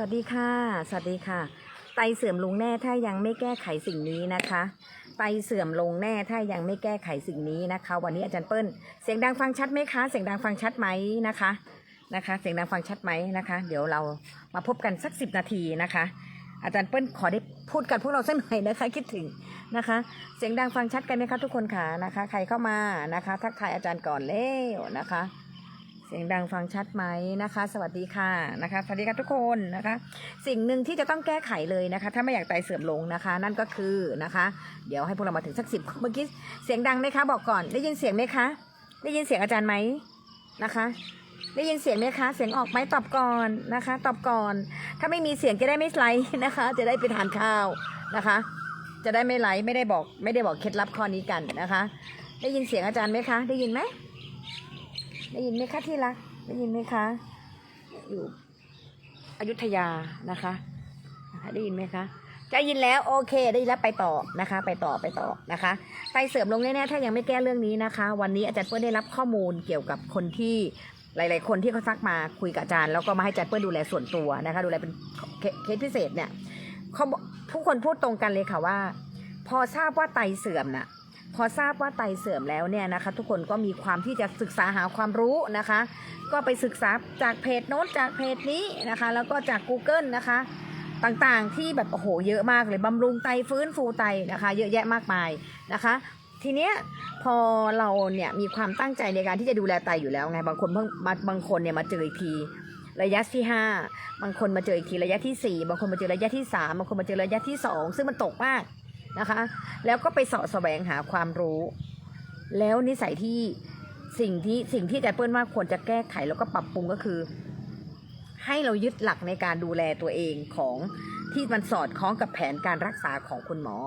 วัสดีค่ะ สวัสดีค่ะ ไตเสื่อมลงแน่ถ้ายังไม่แก้ไขสิ่งนี้นะคะ ไตเสื่อมลงแน่ถ้ายังไม่แก้ไขสิ่งนี้นะคะ วันนี้อาจารย์เปิ้ล เสียงดังฟังชัดไหมคะ เสียงดังฟังชัดไหมนะคะ นะคะ เสียงดังฟังชัดไหมนะคะ เดี๋ยวเรามาพบกันสักสิบนาทีนะคะ อาจารย์เปิ้ลขอได้พูดกันพวกเราสักหน่อยนะคะ คิดถึงนะคะ เสียงดังฟังชัดกันไหมคะทุกคนค่ะนะคะ ใครเข้ามานะคะ ทักทายอาจารย์ก่อนเร็วนะคะ สียงดังฟังชัดไหมนะคะ สวัสดีค่ะนะคะสวัสดีค่ะทุกคนนะคะ สิ่งหนึ่งที่จะต้องแก้ไขเลยนะคะ ถ้าไม่อยากไตเสื่อมลงนะคะ นั่นก็คือนะคะ เดี๋ยวให้พวกเรามาถึงสักสิบเมื่อกี้เสียงดังไหมคะบอกก่อนได้ยินเสียงไหมคะ ได้ยินเสียงอาจารย์ไหมนะคะ ได้ยินเสียงไหมคะ เสียงออกไหมตอบก่อนนะคะ ตอบก่อน ถ้าไม่มีเสียงจะได้ไม่ไลฟ์นะคะ จะได้ไปทานข้าวนะคะ จะได้ไม่ไลฟ์ไม่ได้บอก ไม่ได้บอกเคล็ดลับข้อนี้กันนะคะ ได้ยินเสียงอาจารย์ไหมคะ ได้ยินไหม ได้ยินไหมคะที่รักได้ยินไหมคะ อยู่อยุธยานะคะได้ยินไหมคะได้ยินแล้วโอเคได้ยินแล้วไปต่อนะคะ ไปต่อไปต่อนะคะไตเสื่อมลงแน่ๆถ้ายังไม่แก้เรื่องนี้นะคะ วันนี้อาจารย์เปิ้ลได้รับข้อมูลเกี่ยวกับคนที่หลาย ๆ คนที่เขาซักมาคุยกับอาจารย์แล้วก็มาให้อาจารย์เปิ้ลดูแลส่วนตัวนะคะ ดูแลเป็นเคสพิเศษเนี่ยเขาบอกทุกคนพูดตรงกันเลยค่ะว่า พอทราบว่าไตเสื่อมน่ะ พอทราบว่าไตเสื่อมแล้วเนี่ยนะคะ ทุกคนก็มีความที่จะศึกษาหาความรู้นะคะ ก็ไปศึกษาจากเพจโน้นจากเพจนี้นะคะ แล้วก็จาก Google นะคะ ต่างๆที่แบบโอ้โหเยอะมากเลยบำรุงไตฟื้นฟูไตนะคะ เยอะแยะมากมายนะคะทีเนี้ยพอเราเนี่ยมีความตั้งใจในการที่จะดูแลไตอยู่แล้วไงบางคนเพิ่งมาบางคนเนี่ยมาเจออีกที ระยะที่ 5 บางคนมาเจออีกทีระยะที่ 4 บางคนมาเจอระยะที่ 3 บางคนมาเจอระยะที่ 2 ซึ่งมันตกมาก นะคะ แล้วก็ไปเสาะแสวงหาความรู้ แล้วนิสัยที่สิ่งที่สิ่งที่อาจารย์เปิ้ลว่าควรจะแก้ไขแล้วก็ปรับปรุงก็คือ ให้เรายึดหลักในการดูแลตัวเองของที่มันสอดคล้องกับแผนการรักษาของคุณหมอ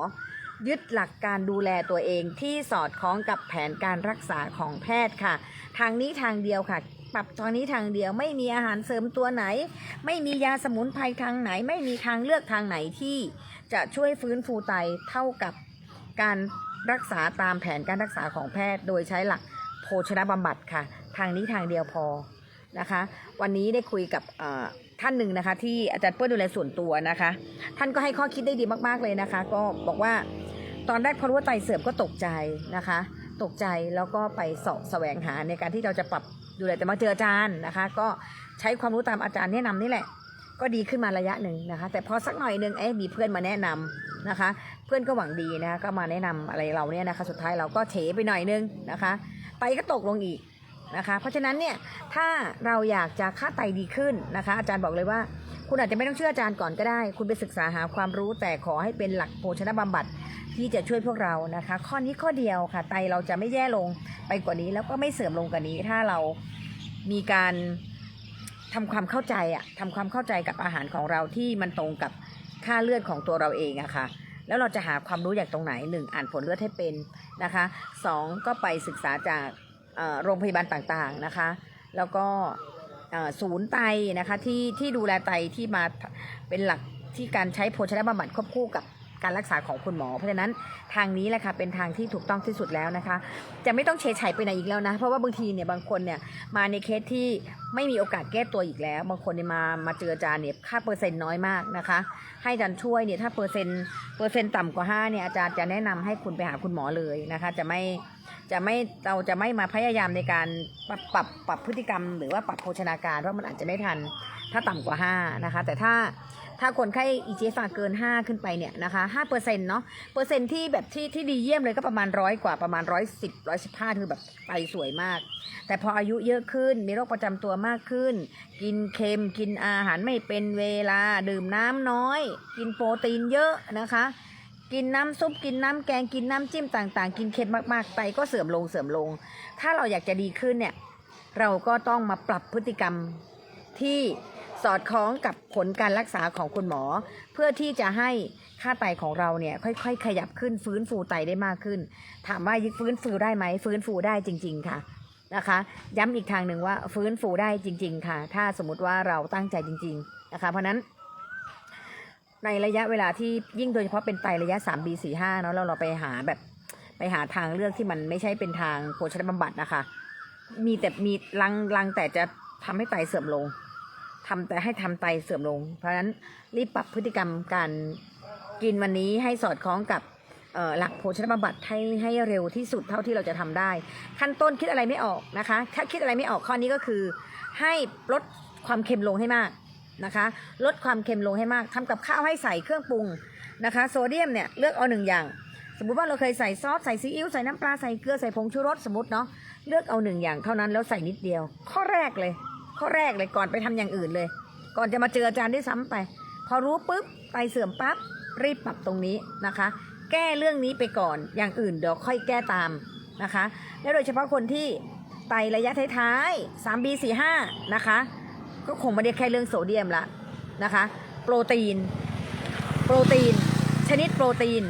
ยึดหลักการดูแลตัวเองที่สอดคล้องกับแผนการรักษาของแพทย์ค่ะ ทางนี้ทางเดียวค่ะ ปรับทางนี้ทางเดียว ไม่มีอาหารเสริมตัวไหน ไม่มียาสมุนไพรทางไหน ไม่มีทางเลือกทางไหนที่จะช่วยฟื้นฟูไตเท่ากับการรักษาตามแผนการรักษาของแพทย์ โดยใช้หลักโภชนะบำบัดค่ะ ทางนี้ทางเดียวพอนะคะ วันนี้ได้คุยกับท่านหนึ่งนะคะที่อาจารย์เปิ้ลดูแลส่วนตัวนะคะ ท่านก็ให้ข้อคิดได้ดีมาก ๆเลยนะคะ ก็บอกว่าตอนแรกพอรู้ว่าไตเสื่อมก็ตกใจนะคะ ตกใจแล้วก็ไปสาะแสวงหาในการที่เราจะปรับ ดูแลแต่มาเจออาจารย์นะคะ ก็ใช้ความรู้ตามอาจารย์แนะนำนี่แหละ ก็ดีขึ้นมาระยะหนึ่งนะคะ แต่พอสักหน่อยหนึงเอ๊ะมีเพื่อนมาแนะนำนะคะ เพื่อนก็หวังดีนะคะก็มาแนะนำอะไรเราเนี่ยนะคะ สุดท้ายเราก็เฉไปหน่อยนึงนะคะ ไปก็ตกลงอีกนะคะ เพราะฉะนั้นเนี่ยถ้าเราอยากจะค่าไตดีขึ้นนะคะ อาจารย์บอกเลยว่า คุณอาจจะไม่ต้องเชื่ออาจารย์ก่อนก็ได้ คุณไปศึกษาหาความรู้แต่ขอให้เป็นหลักโภชนะบำบัดที่จะช่วยพวกเรานะคะ ข้อนี้ข้อเดียวค่ะ ไตเราจะไม่แย่ลงไปกว่านี้แล้วก็ไม่เสื่อมลงกว่านี้ ถ้าเรามีการทำความเข้าใจอะทำความเข้าใจกับอาหารของเราที่มันตรงกับค่าเลือดของตัวเราเองอะค่ะแล้วเราจะหาความรู้อย่างตรงไหนหนึ่งอ่านผลเลือดให้เป็นนะคะสองก็ไปศึกษาจากโรงพยาบาลต่างๆนะคะ แล้วก็ ศูนย์ไตนะคะที่ที่ดูแลไตที่มาเป็นหลักที่การใช้โภชนะบำบัดควบคู่กับการรักษาของคุณหมอ เพราะฉะนั้นทางนี้แหละค่ะเป็นทางที่ถูกต้องที่สุดแล้วนะคะ จะไม่ต้องเฉยๆไปไหนอีกแล้วนะ เพราะว่าบางทีเนี่ยบางคนเนี่ยมาในเคสที่ไม่มีโอกาสแก้ตัวอีกแล้ว บางคนเนี่ยมามาเจออาจารย์เนี่ยค่าเปอร์เซ็นต์น้อยมากนะคะ ให้อาจารย์ช่วยเนี่ยถ้าเปอร์เซ็นต์เปอร์เซ็นต์ต่ำกว่า5เนี่ยอาจารย์จะแนะนำให้คุณไปหาคุณหมอเลยนะคะ จะไม่ จะไม่เราจะไม่มาพยายามในการปรับปรับปรับพฤติกรรม หรือว่าปรับโภชนาการเพราะมันอาจจะไม่ทัน ถ้าต่ำกว่า 5 นะคะ แต่ถ้าถ้าคนไข้ EGFR เกิน 5 ขึ้นไปเนี่ยนะคะ5เปอร์เซ็นต์เนาะเปอร์เซ็นต์ที่แบบที่ที่ดีเยี่ยมเลยก็ประมาณร้อยกว่าประมาณร้อยสิบร้อยสิบห้าคือแบบไตสวยมาก แต่พออายุเยอะขึ้น มีโรคประจำตัวมากขึ้น กินเค็มกินอาหารไม่เป็นเวลาดื่มน้ำน้อย กินโปรตีนเยอะนะคะ กินน้ำซุปกินน้ำแกงกินน้ำจิ้มต่าง ๆ กินเค็มมากๆไตก็เสื่อมลงเสื่อมลง ถ้าเราอยากจะดีขึ้นเนี่ยเราก็ต้องมาปรับพฤติกรรมที่สอดคล้องกับผลการรักษาของคุณหมอ เพื่อที่จะให้ค่าไตของเราเนี่ยค่อย ๆ ขยับขึ้นฟื้นฟูไตได้มากขึ้น ถามว่าฟื้นฟูได้ไหมฟื้นฟูได้จริง ๆ ค่ะนะคะ ย้ำอีกทางหนึ่งว่าฟื้นฟูได้จริง ๆ ค่ะ ถ้าสมมติว่าเราตั้งใจจริง ๆ นะคะ เพราะนั้น ในระยะเวลาที่ยิ่งโดยเฉพาะเป็นไตระยะ 3B 4 5เนาะแล้วเราไปหาแบบไปหาทางเลือกที่มันไม่ใช่เป็นทางโภชนะบำบัดนะคะ มีแต่มีลังลังแต่จะทำให้ไตเสื่อมลงทำแต่ให้ทำไตเสื่อมลง เพราะฉะนั้นรีบปรับพฤติกรรมการกินวันนี้ให้สอดคล้องกับหลักโภชนาบำบัดให้ให้เร็วที่สุดเท่าที่เราจะทำได้ ขั้นต้นคิดอะไรไม่ออกนะคะ ถ้าคิดอะไรไม่ออกข้อนี้ก็คือ ให้ลดความเค็มลงให้มาก นะคะ ลดความเค็มลงให้มากทำกับข้าวให้ใส่เครื่องปรุงนะคะ โซเดียมเนี่ยเลือกเอาหนึ่งอย่าง สมมติว่าเราเคยใส่ซอสใส่ซีอิ๊วใส่น้ำปลาใส่เกลือใส่ผงชูรสสมมติเนาะเลือกเอาหนึ่งอย่างเท่านั้นแล้วใส่นิดเดียว ข้อแรกเลย ข้อแรกเลยก่อนไปทำอย่างอื่นเลย ก่อนจะมาเจออาจารย์ได้วยซ้ำไป พอรู้ปุ๊บไตเสื่อมปั๊บรีบปรับตรงนี้นะคะ แก้เรื่องนี้ไปก่อนอย่างอื่นเดี๋ยวค่อยแก้ตามนะคะ แล้วโดยเฉพาะคนที่ไตระยะท้ายๆ 3B 45 นะคะ ก็คงไม่ได้แค่เรื่องโซเดียมละนะคะ โปรตีน โปรตีน ชนิดโปรตีน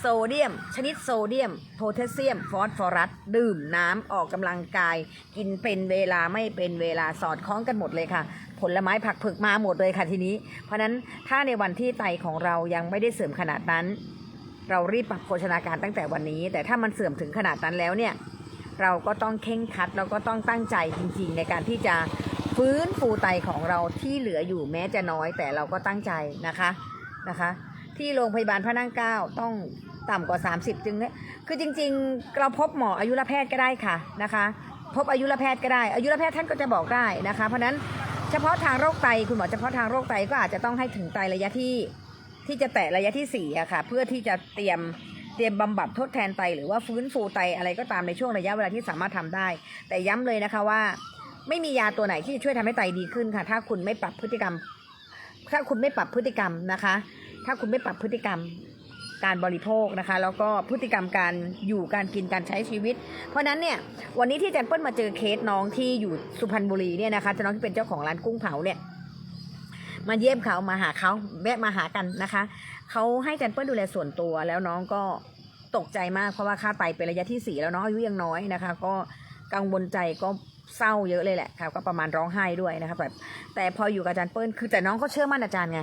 โซเดียม ชนิดโซเดียม โพแทสเซียม ฟอสฟอรัส ดื่มน้ำออกกำลังกาย กินเป็นเวลาไม่เป็นเวลาสอดคล้องกันหมดเลยค่ะ ผลไม้ผักผึกมาหมดเลยค่ะทีนี้ เพราะฉะนั้นถ้าในวันที่ไตของเรายังไม่ได้เสื่อมขนาดนั้น เรารีบปรับโภชนาการตั้งแต่วันนี้ แต่ถ้ามันเสื่อมถึงขนาดนั้นแล้วเนี่ยเราก็ต้องเข่งคัดแล้วก็ต้องตั้งใจจริงๆ ในการที่จะ ฟื้นฟูไตของเราที่เหลืออยู่แม้จะน้อยแต่เราก็ตั้งใจนะคะนะคะ ที่โรงพยาบาลพระนั่งเก้าต้องต่ำกว่า 30 จึงเนี่ยคือจริงๆ เราพบหมออายุรแพทย์ก็ได้ค่ะนะคะ พบอายุรแพทย์ก็ได้ อายุรแพทย์ท่านก็จะบอกได้นะคะ เพราะฉะนั้นเฉพาะทางโรคไตคุณหมอเฉพาะทางโรคไตก็อาจจะต้องให้ถึงไตระยะที่ที่จะแตะระยะที่สี่อะค่ะ เพื่อที่จะเตรียมเตรียมบำบัดทดแทนไต หรือว่าฟื้นฟูไตอะไรก็ตามในช่วงระยะเวลาที่สามารถทำได้ แต่ย้ำเลยนะคะว่า ไม่มียาตัวไหนที่จะช่วยทำให้ไตดีขึ้นค่ะ ถ้าคุณไม่ปรับพฤติกรรม ถ้าคุณไม่ปรับพฤติกรรมนะคะ ถ้าคุณไม่ปรับพฤติกรรมการบริโภคนะคะ แล้วก็พฤติกรรมการอยู่การกินการใช้ชีวิต เพราะนั้นเนี่ยวันนี้ที่อาจันเปิ้ลมาเจอเคสน้องที่อยู่สุพรรณบุรีเนี่ยนะคะน้องที่เป็นเจ้าของร้านกุ้งเผาเนี่ยมาเยี่ยมเขามาหาเขาแวะมาหากันนะคะเขาให้อาจันเปิ้ลดูแลส่วนตัวแล้วน้องก็ตกใจมากเพราะว่าค่าไตเป็นระยะที่สี่แล้วน้องอายุยังน้อยนะคะ ก็กังวลใจก็ เศร้าเยอะเลยแหละค่ะก็ประมาณร้องไห้ด้วยนะคะแบบแต่พออยู่กับอาจารย์เปิ้ลคือแต่น้องเขาเชื่อมั่นอาจารย์ไง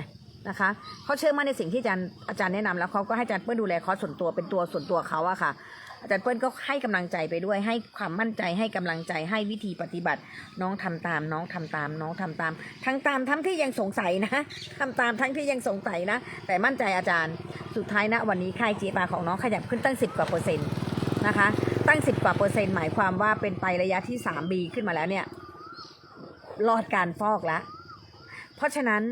นะคะเขาเชื่อมั่นในสิ่งที่อาจารย์อาจารย์แนะนำแล้วเขาก็ให้อาจารย์เปิ้ลดูแลคอร์สส่วนตัวเป็นตัวส่วนตัวเขาอะค่ะ อาจารย์เปิ้ลก็ให้กำลังใจไปด้วย ให้ความมั่นใจให้กำลังใจให้วิธีปฏิบัติ น้องทำตาม น้องทำตาม น้องทำตาม ทั้งตามทั้งที่ยังสงสัยนะทำตามทั้งที่ยังสงสัยนะ แต่มั่นใจอาจารย์สุดท้ายนะวันนี้ค่ายจีปาของน้องขยับขึ้นตั้ง 10กว่าเปอร์เซ็นต์นะคะ ตั้ง10กว่าเปอร์เซ็นต์หมายความว่าเป็นไประยะที่ 3B ขึ้นมาแล้วเนี่ยรอดการฟอกแล้วเพราะฉะนั้น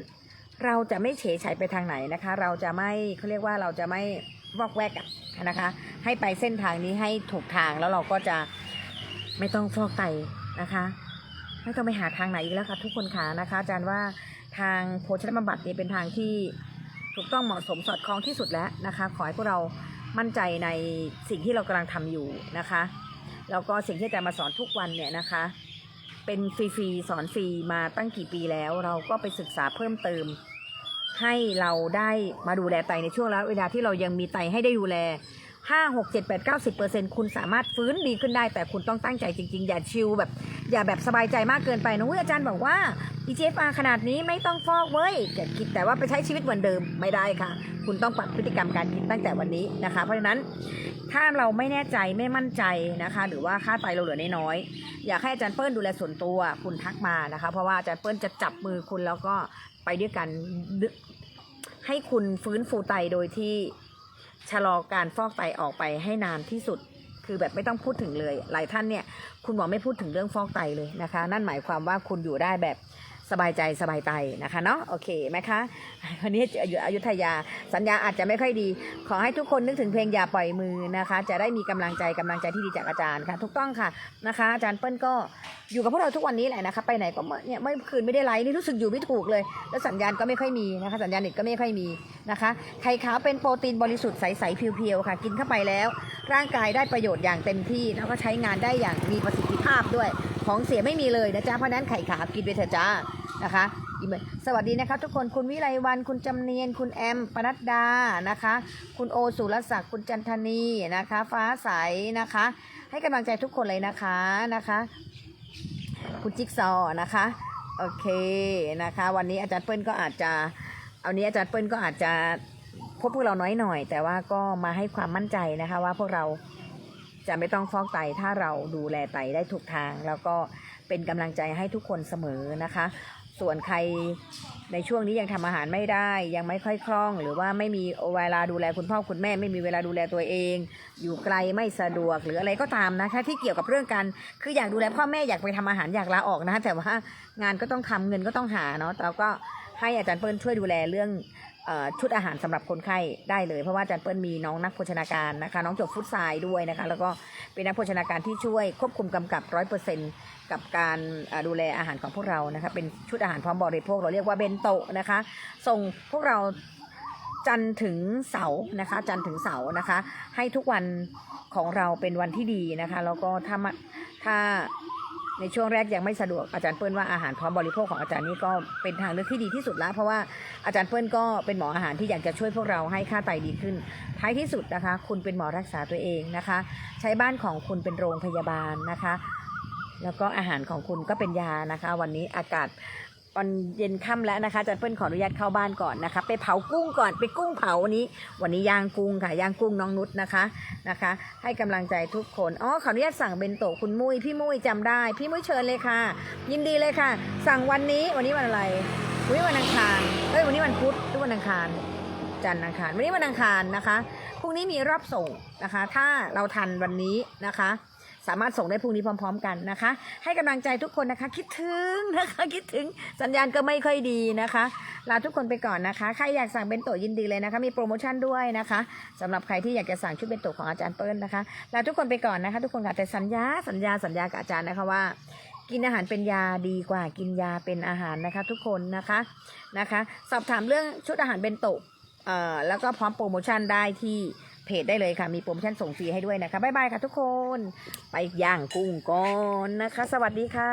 เราจะไม่เฉยฉยไปทางไหนนะคะ เราจะไม่เขาเรียกว่าเราจะไม่วอกแวกอะนะคะ ให้ไปเส้นทางนี้ให้ถูกทางแล้วเราก็จะไม่ต้องฟอกไตนะคะไม่ต้องไปหาทางไหนอีกแล้วค่ะทุกคนค่ะนะคะ อาจารย์ว่าทางโภชนบำบัดนี้เป็นทางที่ถูกต้องเหมาะสมสอดคล้องที่สุดแล้วนะคะ ขอให้พวกเรา มั่นใจในสิ่งที่เรากำลังทำอยู่นะคะแล้วก็สิ่งที่อาจารย์มาสอนทุกวันเนี่ยนะคะ เป็นฟรีๆสอนฟรีมาตั้งกี่ปีแล้ว เราก็ไปศึกษาเพิ่มเติม ให้เราได้มาดูแลไตในช่วงระยะเวลาที่เรายังมีไตให้ได้ดูแล 5 6 7 8 9 0เปอร์เซ็นต์คุณสามารถฟื้นดีขึ้นได้ แต่คุณต้องตั้งใจจริง ๆ อย่าชิลแบบ อย่าแบบสบายใจมากเกินไปนะเว้ยอาจารย์บอกว่า EGFR ขนาดนี้ไม่ต้องฟอกเว้ยแต่คิดแต่ว่าไปใช้ชีวิตเหมือนเดิมไม่ได้ค่ะ คุณต้องปรับพฤติกรรมการกินตั้งแต่วันนี้นะคะ เพราะฉะนั้นถ้าเราไม่แน่ใจไม่มั่นใจนะคะ หรือว่าค่าไตเราเหลือน้อยๆอยากให้อาจารย์เปิ้ลดูแลส่วนตัวคุณทักมานะคะ เพราะว่าอาจารย์เปิ้ลจะจับมือคุณแล้วก็ไปด้วยกันให้คุณฟื้นฟูไตโดยที่ ชะลอการฟอกไตออกไปให้นานที่สุด คือแบบไม่ต้องพูดถึงเลย หลายท่านเนี่ย คุณหมอไม่พูดถึงเรื่องฟอกไตเลยนะคะ นั่นหมายความว่าคุณอยู่ได้แบบสบายใจสบายไตนะคะเนาะโอเคไหมคะวันนี้อยู่อยุธยาสัญญาอาจจะไม่ค่อยดี ขอให้ทุกคนนึกถึงเพลงอย่าปล่อยมือนะคะ จะได้มีกำลังใจกำลังใจที่ดีจากอาจารย์ค่ะ ถูกต้องค่ะนะคะ อาจารย์เปิ้ลก็อยู่กับพวกเราทุกวันนี้แหละนะคะไปไหนก็เมื่อเนี่ยเมื่อคืนไม่ได้ไลฟ์นี่รู้สึกอยู่ไม่ถูกเลย แล้วสัญญาณก็ไม่ค่อยมีนะคะ สัญญาณเน็ตก็ไม่ค่อยมีนะคะไข่ขาวเป็นโปรตีนบริสุทธิ์ใสๆเพียวๆค่ะ กินเข้าไปแล้ว ร่างกายได้ประโยชน์อย่างเต็มที่แล้วก็ใช้งานได้อย่างมีประสิทธิภาพด้วย ของเสียไม่มีเลยนะจ๊ะเพราะนั้นไข่ขาวกินไปเถอะจ้านะคะสวัสดีนะคะทุกคนคุณวิไลวันคุณจำเนียน คุณแอมปนัดดานะคะ คุณโอสุรศักดิ์คุณจันทนีนะคะ ฟ้าใสนะคะ ให้กำลังใจทุกคนเลยนะคะนะคะ คุณจิ๊กซอว์นะคะ โอเคนะคะ วันนี้อาจารย์เปิ้ลก็อาจจะเอานี้อาจารย์เปิ้ลก็อาจจะพบพวกเราน้อยหน่อย แต่ว่าก็มาให้ความมั่นใจนะคะ ว่าพวกเราจะไม่ต้องฟอกไตถ้าเราดูแลไตได้ถูกทาง แล้วก็เป็นกำลังใจให้ทุกคนเสมอนะคะ ส่วนใครในช่วงนี้ยังทำอาหารไม่ได้ ยังไม่ค่อยคล่อง หรือว่าไม่มีเวลาดูแลคุณพ่อคุณแม่ ไม่มีเวลาดูแลตัวเอง อยู่ไกลไม่สะดวกหรืออะไรก็ตามนะคะที่เกี่ยวกับเรื่องการคืออยากดูแลพ่อแม่อยากไปทำอาหารอยากลาออกนะคะแต่ว่างานก็ต้องทำเงินก็ต้องหาเนาะแล้วก็ให้อาจารย์เปิ้ลช่วยดูแลเรื่อง ชุดอาหารสำหรับคนไข้ได้เลย เพราะว่าอาจารย์เปิ้ลมีน้องนักโภชนาการนะคะน้องจบฟุตไซด์ด้วยนะคะแล้วก็เป็นนักโภชนาการที่ช่วยควบคุมกำกับร้อยเปอร์เซ็นต์กับการดูแลอาหารของพวกเรานะคะเป็นชุดอาหารพร้อมบริโภคเราเรียกว่าเบนโตะนะคะส่งพวกเราจันถึงเสาร์นะคะ จันถึงเสาร์นะคะ ให้ทุกวันของเราเป็นวันที่ดีนะคะ แล้วก็ถ้ามาถ้า ในช่วงแรกยังไม่สะดวกอาจารย์เปิ้ลว่าอาหารพร้อมบริโภคของอาจารย์นี่ก็เป็นทางเลือกที่ดีที่สุดแล้ว เพราะว่าอาจารย์เปิ้ลก็เป็นหมออาหารที่อยากจะช่วยพวกเราให้ค่าไตดีขึ้น ท้ายที่สุดนะคะ คุณเป็นหมอรักษาตัวเองนะคะ ใช้บ้านของคุณเป็นโรงพยาบาลนะคะ แล้วก็อาหารของคุณก็เป็นยานะคะ วันนี้อากาศ ตอนเย็นค่ำแล้วนะคะอาจารย์เปิ้ลขออนุญาตเข้าบ้านก่อนนะคะ ไปเผากุ้งก่อนไปกุ้งเผาวันนี้ วันนี้ย่างกุ้งค่ะย่างกุ้งน้องนุชนะคะนะคะ ให้กำลังใจทุกคนอ๋อขออนุญาตสั่งเบนโตคุณมุ้ยพี่มุ้ยจำได้ พี่มุ้ยเชิญเลยค่ะ ยินดีเลยค่ะ สั่งวันนี้วันนี้วันอะไรวันนี้วันอังคารเอ้ยวันนี้วันพุธหรือวันอังคาร จันทร์อังคารวันนี้วันอังคารนะคะพรุ่งนี้มีรอบส่งนะคะ ถ้าเราทันวันนี้นะคะ สามารถส่งได้พรุ่งนี้พร้อม ๆ กันนะคะ ให้กำลังใจทุกคนนะคะ คิดถึงนะคะคิดถึงสัญญาณก็ไม่ค่อยดีนะคะ ลาทุกคนไปก่อนนะคะ ใครอยากสั่งเบนโตยินดีเลยนะคะ มีโปรโมชั่นด้วยนะคะสำหรับใครที่อยากจะสั่งชุดเบนโตของอาจารย์เปิ้ลนะคะลาทุกคนไปก่อนนะคะ ทุกคนค่ะแต่สัญญาสัญญาสัญญากับอาจารย์นะคะว่ากินอาหารเป็นยาดีกว่ากินยาเป็นอาหารนะคะ ทุกคนนะคะนะคะ สอบถามเรื่องชุดอาหารเบนโตะเอ่อแล้วก็พร้อมโปรโมชั่นได้ที่ เพจได้เลยค่ะ มีโปรโมชั่นส่งฟรีให้ด้วยนะคะ บ๊ายบายค่ะทุกคน ไปย่างกุ้งก่อนนะคะ สวัสดีค่ะ